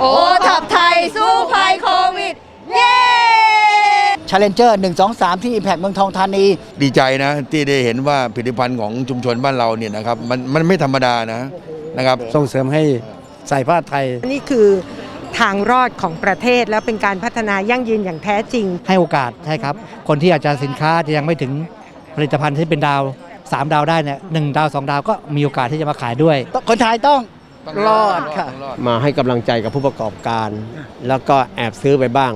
โอท็อปไทยสู้ภัยโควิด เย้ Challenger 1 2 3 ที่ Impact เมืองทองธานี ดีใจนะที่ได้เห็นว่าผลิตภัณฑ์ของชุมชนบ้านเราเนี่ยนะครับมันมันไม่ธรรมดานะนะครับ ส่งเสริมให้ใส่ผ้าไทย นี่คือทางรอดของประเทศและเป็นการพัฒนายั่งยืนอย่างแท้จริง ให้โอกาสใช่ครับ คนที่อาจจะสินค้าที่ยังไม่ถึงผลิตภัณฑ์ที่เป็นดาว 3 ดาวได้เนี่ยหนึ่งดาว 2 ดาวก็มีโอกาสที่จะมาขายด้วย คนไทยต้อง รอดค่ะมาให้กำลังใจกับผู้ประกอบการ แล้วก็แอบซื้อไปบ้าง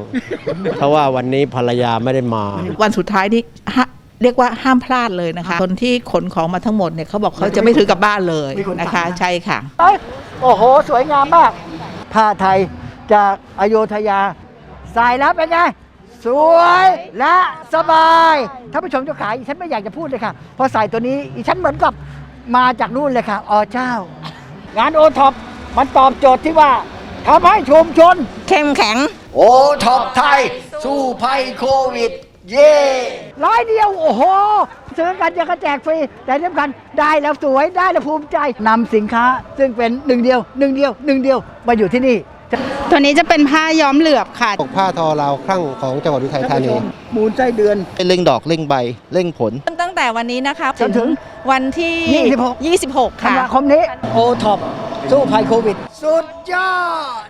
เพราะว่าวันนี้ภรรยาไม่ได้มา วันสุดท้ายนี่ฮะเรียกว่าห้ามพลาดเลยนะคะ คนที่ขนของมาทั้งหมดเนี่ยเขาบอกเขาจะไม่ถือกลับบ้านเลยมีคนนะคะฝากนะใช่ค่ะ เอ้ยโอ้โห สวยงามมาก ผ้าไทยจากอโยธยา ใส่แล้วเป็นไง สวยและสบายท่านผู้ชมเจ้าขาอีฉันไม่อยากจะพูดเลยค่ะ พอใส่ตัวนี้อีฉันเหมือนกับมาจากนู่นเลยค่ะอ๋อเจ้า งานโอท็อปมันตอบโจทย์ที่ว่าทำให้ชุมชน เข้มแข็ง โอท็อปไทย สู้ภัยโควิด เย่ร้อยเดียว โอ้โหซื้อกันจะกระแจกฟรี แต่ที่สำคัญได้แล้วสวยได้แล้วภูมิใจนำสินค้า ซึ่งเป็นหนึ่งเดียวหนึ่งเดียวหนึ่งเดียวมาอยู่ที่นี่ ตัวนี้จะเป็นผ้าย้อมเหลือบค่ะปกผ้าทอลาวครั่งของจังหวัดอุทัยธานีมูลไส้เดือนเร่งดอกเร่งใบเร่งผล ตั้งแต่วันนี้นะคะจนถึง วันที่ 26 26 ธันค่ะ วาคมนี้โอท็อปสู้ภัยโควิด สุดยอด